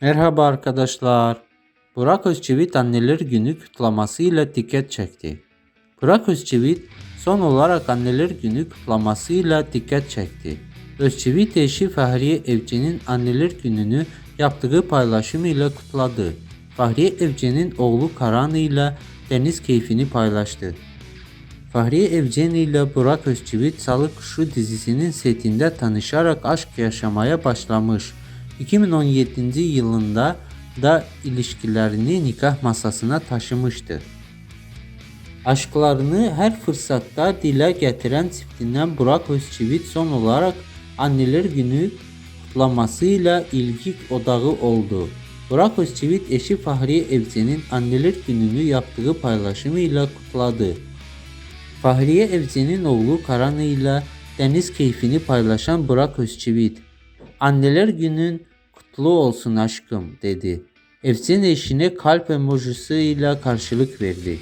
Merhaba arkadaşlar. Burak Özçivit Anneler Günü kutlamasıyla dikkat çekti. Burak Özçivit son olarak Anneler Günü kutlamasıyla dikkat çekti. Özçivit eşi Fahriye Evcen'in Anneler Günü'nü yaptığı paylaşımıyla kutladı. Fahriye Evcen'in oğlu Karan ile deniz keyfini paylaştı. Fahriye Evcen ile Burak Özçivit Salı Kuşu dizisinin setinde tanışarak aşk yaşamaya başlamış. 2017 yılında da ilişkilerini nikah masasına taşımıştı. Aşklarını her fırsatta dile getiren çiftinden Burak Özçivit son olarak Anneler Günü kutlamasıyla ilgi odağı oldu. Burak Özçivit eşi Fahriye Evcen'in Anneler Günü'nü yaptığı paylaşımıyla kutladı. Fahriye Evcen'in oğlu Karan ile deniz keyfini paylaşan Burak Özçivit, Anneler günün kutlu olsun aşkım dedi. Evcen eşine kalp emojisi ile karşılık verdi.